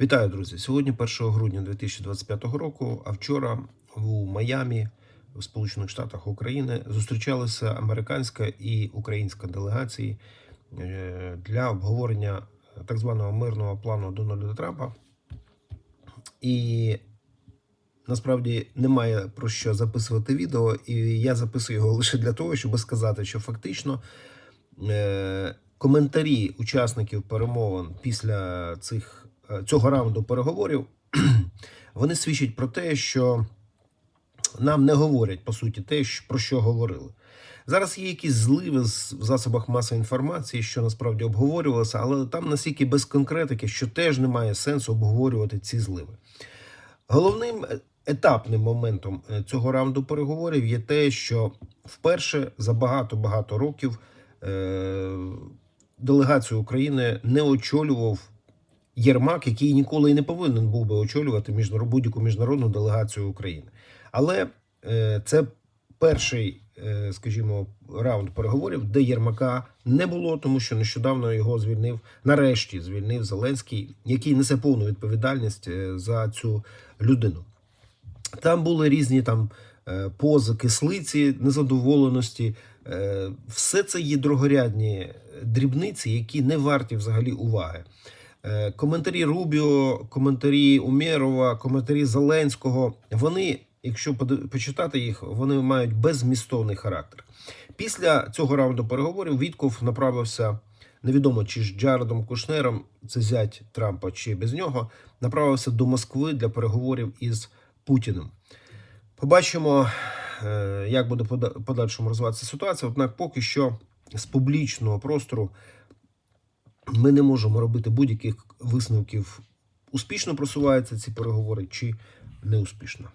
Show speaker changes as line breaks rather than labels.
Вітаю, друзі! Сьогодні 1 грудня 2025 року, а вчора у Майамі, в Сполучених Штатах України, зустрічалися американська і українська делегації е, для обговорення так званого мирного плану Дональда Трампа. І насправді немає про що записувати відео, і я записую його лише для того, щоб сказати, що фактично е, коментарі учасників перемовин після цих, е, цього раунду переговорів вони свідчать про те, що нам не говорять по суті те, про що говорили. Зараз є якісь зливи в засобах масової інформації, що насправді обговорювалося, але там настільки без конкретики, що теж немає сенсу обговорювати ці зливи. Головним е, етапним моментом е, цього раунду переговорів є те, що вперше за багато-багато років е, делегацію України не очолював Єрмак, який ніколи і не повинен був би очолювати будь-яку міжнародну делегацію України. Але е, це перший, е, скажімо, раунд переговорів, де Єрмака не було, тому що нещодавно його звільнив, нарешті звільнив Зеленський, який несе повну відповідальність е, за цю людину. Там були різні там пози, кислиці, незадоволеності. Все це є другорядні дрібниці, які не варті взагалі уваги. Е, Коментарі Рубіо, коментарі Умєрова, коментарі Зеленського. Вони, якщо почитати їх, вони мають беззмістовний характер. Після цього раунду переговорів Вітков направився. Невідомо чи з Джаредом Кушнером, це зять Трампа, чи без нього, направився до Москви для переговорів із Путіним. Побачимо, е, як буде пода- подальшому розвиватися ситуація. Однак, поки що з публічного простору ми не можемо робити будь-яких висновків, успішно просуваються ці переговори чи неуспішно.